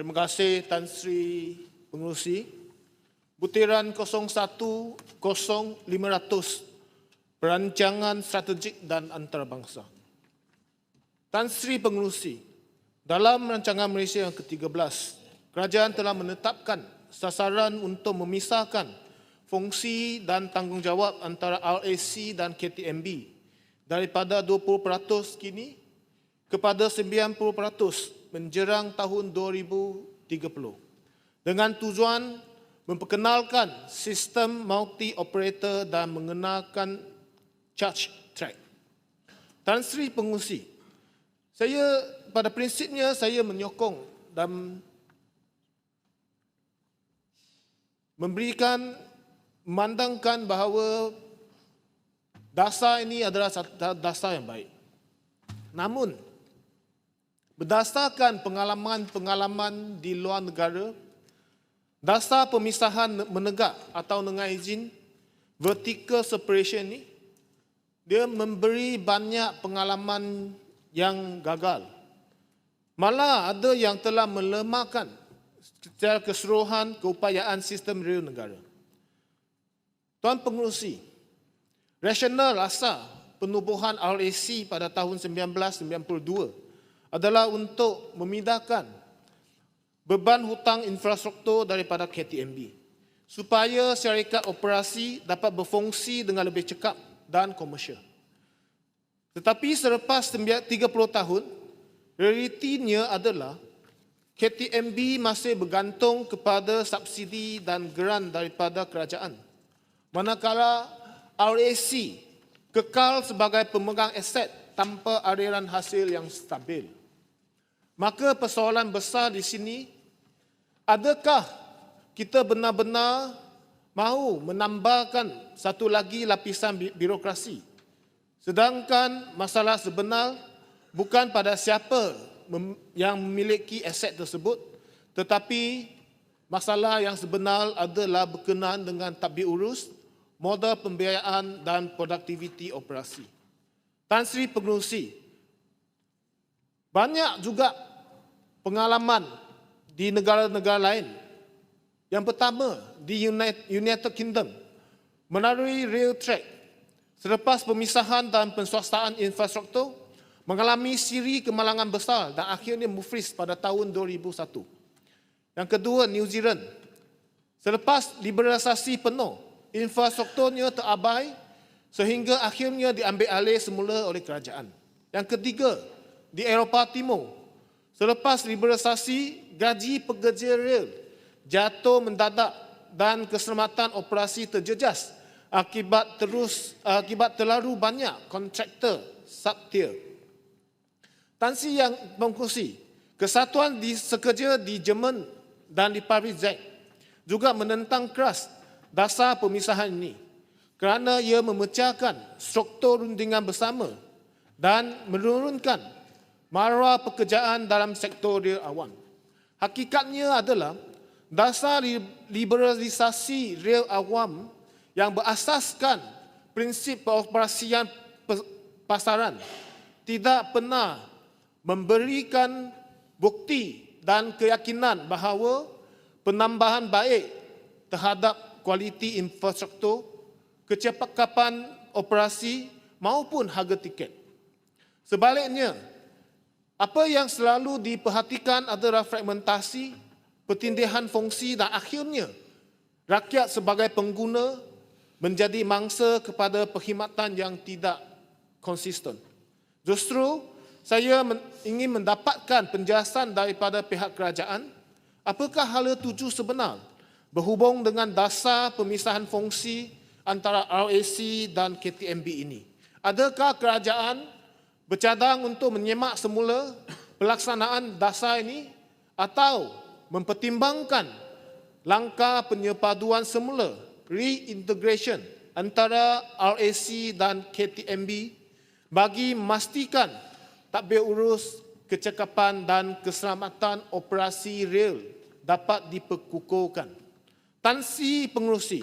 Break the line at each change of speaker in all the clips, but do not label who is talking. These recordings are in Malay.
Terima kasih Tan Sri Pengerusi. Butiran 010500 Perancangan Strategik dan Antarabangsa. Tan Sri Pengerusi, dalam rancangan Malaysia yang ke-13, kerajaan telah menetapkan sasaran untuk memisahkan fungsi dan tanggungjawab antara RAC dan KTMB daripada 20% kini kepada 90% menjerang tahun 2030 dengan tujuan memperkenalkan sistem multi-operator dan mengenakan charge track. Tan Sri Pengusi, saya pada prinsipnya saya menyokong dan memberikan memandangkan bahawa dasar ini adalah dasar yang baik. Namun, berdasarkan pengalaman-pengalaman di luar negara, dasar pemisahan menegak atau dengan izin vertical separation ini, dia memberi banyak pengalaman yang gagal. Malah ada yang telah melemahkan secara keseluruhan keupayaan sistem real negara. Tuan Pengerusi, rasional asal penubuhan RAC pada tahun 1992 adalah untuk memindahkan beban hutang infrastruktur daripada KTMB supaya syarikat operasi dapat berfungsi dengan lebih cekap dan komersial. Tetapi selepas 30 tahun, realitinya adalah KTMB masih bergantung kepada subsidi dan geran daripada kerajaan. Manakala RAC kekal sebagai pemegang aset tanpa aliran hasil yang stabil. Maka persoalan besar di sini, adakah kita benar-benar mahu menambahkan satu lagi lapisan bi- birokrasi Sedangkan masalah sebenar bukan pada siapa yang memiliki aset tersebut tetapi masalah yang sebenar adalah berkenaan dengan tabir urus, modal pembiayaan dan produktiviti operasi. Tan Sri Pengerusi, banyak juga pengalaman di negara-negara lain. Yang pertama, di United Kingdom, melalui rail track Selepas pemisahan dan penswastaan infrastruktur, mengalami siri kemalangan besar dan akhirnya mufris pada tahun 2001. Yang kedua, New Zealand. Selepas liberalisasi penuh, infrastrukturnya terabai sehingga akhirnya diambil alih semula oleh kerajaan. Yang ketiga, di Eropah Timur. Selepas liberalisasi, gaji pekerja rel jatuh mendadak dan keselamatan operasi terjejas akibat terus akibat terlalu banyak kontraktor subtier. Tan Sri yang mengkongsi, kesatuan di sekerja di Jerman dan di Paris Z juga menentang keras dasar pemisahan ini kerana ia memecahkan struktur rundingan bersama dan menurunkan maruah pekerjaan dalam sektor real awam. Hakikatnya adalah dasar liberalisasi real awam yang berasaskan prinsip pengoperasian pasaran tidak pernah memberikan bukti dan keyakinan bahawa penambahan baik terhadap kualiti infrastruktur, kecepatan operasi maupun harga tiket. Sebaliknya, apa yang selalu diperhatikan adalah fragmentasi, pertindihan fungsi dan akhirnya rakyat sebagai pengguna menjadi mangsa kepada perkhidmatan yang tidak konsisten. Justru saya ingin mendapatkan penjelasan daripada pihak kerajaan apakah hala tuju sebenar berhubung dengan dasar pemisahan fungsi antara RAC dan KTMB ini. Adakah kerajaan bercadang untuk menyemak semula pelaksanaan dasar ini atau mempertimbangkan langkah penyepaduan semula reintegration antara RAC dan KTMB bagi memastikan takbir urus kecekapan dan keselamatan operasi rel dapat diperkukuhkan. Tan Sri Pengerusi,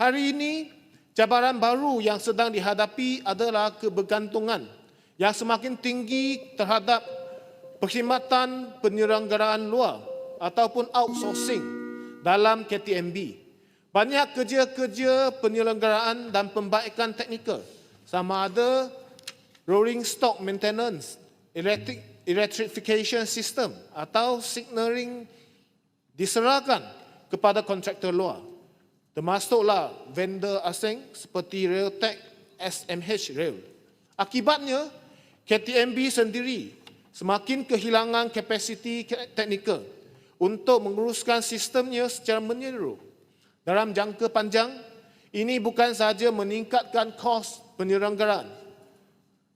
hari ini cabaran baru yang sedang dihadapi adalah kebergantungan yang semakin tinggi terhadap perkhidmatan penyelenggaraan luar ataupun outsourcing dalam KTMB. Banyak kerja-kerja penyelenggaraan dan pembaikan teknikal sama ada rolling stock maintenance, electric, electrification system atau signaling diserahkan kepada kontraktor luar. Termasuklah vendor asing seperti Railtech, SMH Rail. Akibatnya, KTMB sendiri semakin kehilangan kapasiti teknikal untuk menguruskan sistemnya secara menyeluruh. Dalam jangka panjang, ini bukan sahaja meningkatkan kos penyelenggaraan,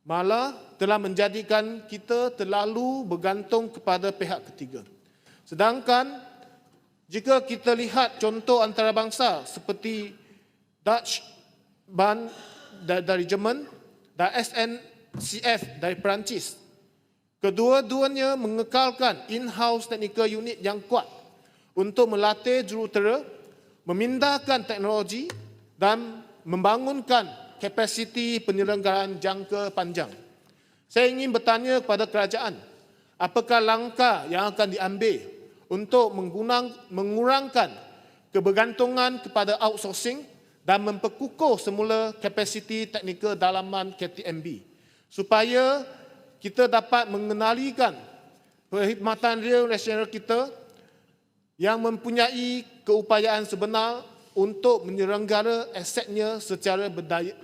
malah telah menjadikan kita terlalu bergantung kepada pihak ketiga. Sedangkan jika kita lihat contoh antarabangsa seperti Dutch Bahn dari Jerman dan SNCF dari Perancis, kedua-duanya mengekalkan in-house technical unit yang kuat untuk melatih jurutera, memindahkan teknologi dan membangunkan kapasiti penyelenggaraan jangka panjang. Saya ingin bertanya kepada kerajaan, apakah langkah yang akan diambil untuk mengurangkan kebergantungan kepada outsourcing dan memperkukuh semula kapasiti teknikal dalaman KTMB supaya kita dapat mengenalikan perkhidmatan real nasional kita yang mempunyai keupayaan sebenar untuk menyelenggara asetnya secara berdaya,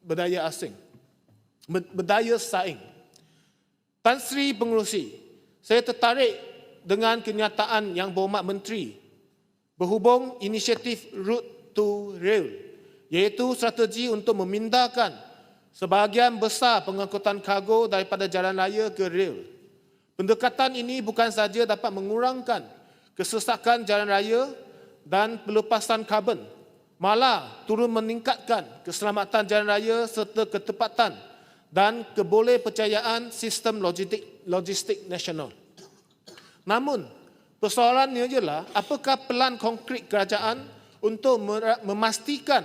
berdaya asing, berdaya saing. Tan Sri Pengerusi, saya tertarik dengan kenyataan yang berhormat menteri berhubung inisiatif Route to Rail iaitu strategi untuk memindahkan sebahagian besar pengangkutan kargo daripada jalan raya ke rail. Pendekatan ini bukan saja dapat mengurangkan kesesakan jalan raya dan pelepasan karbon, malah turun meningkatkan keselamatan jalan raya serta ketepatan dan kebolehpercayaan sistem logistik, logistik nasional. Namun, persoalannya ialah apakah pelan konkret kerajaan untuk memastikan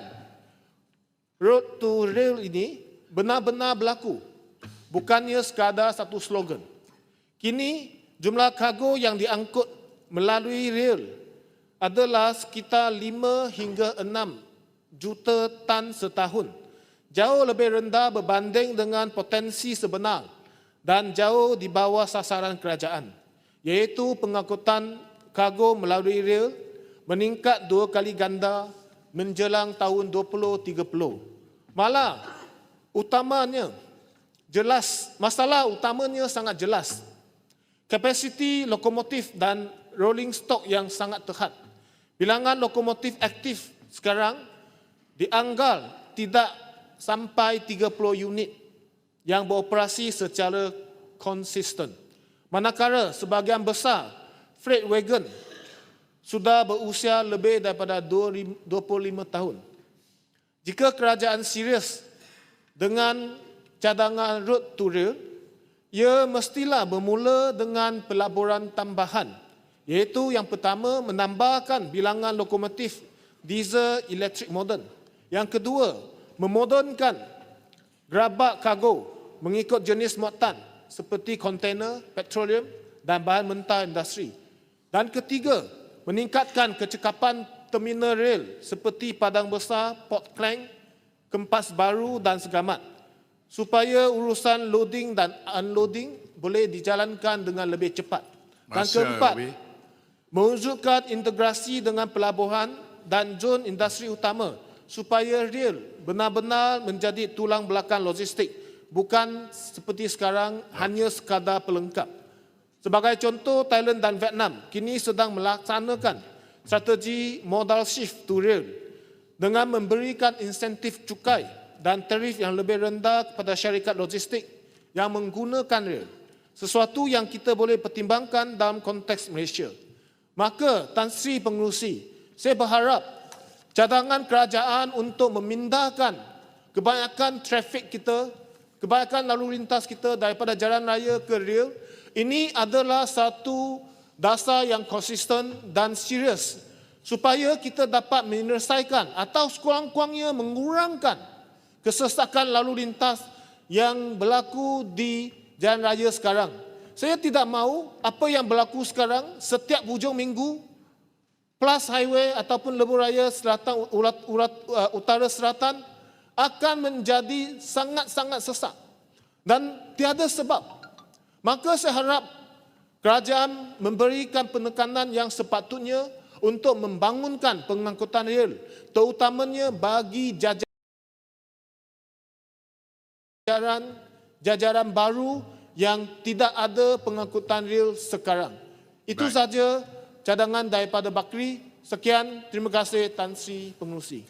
road to rail ini benar-benar berlaku, bukannya sekadar satu slogan. Kini, jumlah kargo yang diangkut melalui rail adalah sekitar 5 hingga 6 juta tan setahun. Jauh lebih rendah berbanding dengan potensi sebenar dan jauh di bawah sasaran kerajaan, iaitu pengangkutan kargo melalui rail meningkat dua kali ganda menjelang tahun 2030. Malah, utamanya, jelas, masalah utamanya sangat jelas. Kapasiti lokomotif dan rolling stock yang sangat terhad Bilangan lokomotif aktif sekarang dianggal tidak sampai 30 unit yang beroperasi secara konsisten. Manakala sebahagian besar freight wagon sudah berusia lebih daripada 25 tahun. Jika kerajaan serius dengan cadangan road to rail, ia mestilah bermula dengan pelaburan tambahan Iaitu yang pertama menambahkan bilangan lokomotif diesel elektrik moden. Yang kedua, memodernkan gerabak kargo mengikut jenis muatan seperti kontainer, petroleum dan bahan mentah industri. Dan ketiga, meningkatkan kecekapan terminal rail seperti Padang Besar, Port Klang, Kempas Baru dan Segamat supaya urusan loading dan unloading boleh dijalankan dengan lebih cepat. Dan keempat, mewujudkan integrasi dengan pelabuhan dan zon industri utama supaya real benar-benar menjadi tulang belakang logistik. Bukan seperti sekarang hanya sekadar pelengkap. Sebagai contoh, Thailand dan Vietnam kini sedang melaksanakan strategi modal shift to rail dengan memberikan insentif cukai dan tarif yang lebih rendah kepada syarikat logistik yang menggunakan rail. Sesuatu yang kita boleh pertimbangkan dalam konteks Malaysia. Maka Tan Sri Pengerusi, saya berharap cadangan kerajaan untuk memindahkan kebanyakan trafik kita, kebanyakan lalu lintas kita daripada jalan raya ke rail, ini adalah satu dasar yang konsisten dan serius supaya kita dapat menyelesaikan atau sekurang-kurangnya mengurangkan kesesakan lalu lintas yang berlaku di jalan raya sekarang saya tidak mahu apa yang berlaku sekarang setiap hujung minggu plus highway ataupun lebuh raya selatan urat, urat, uh, utara selatan akan menjadi sangat-sangat sesak dan tiada sebab. Maka saya harap kerajaan memberikan penekanan yang sepatutnya untuk membangunkan pengangkutan rel terutamanya bagi jajaran jajaran baru yang tidak ada pengangkutan rel sekarang. Itu
Baik.
saja cadangan daripada Bakri. Sekian, terima kasih Tan Sri Pengerusi.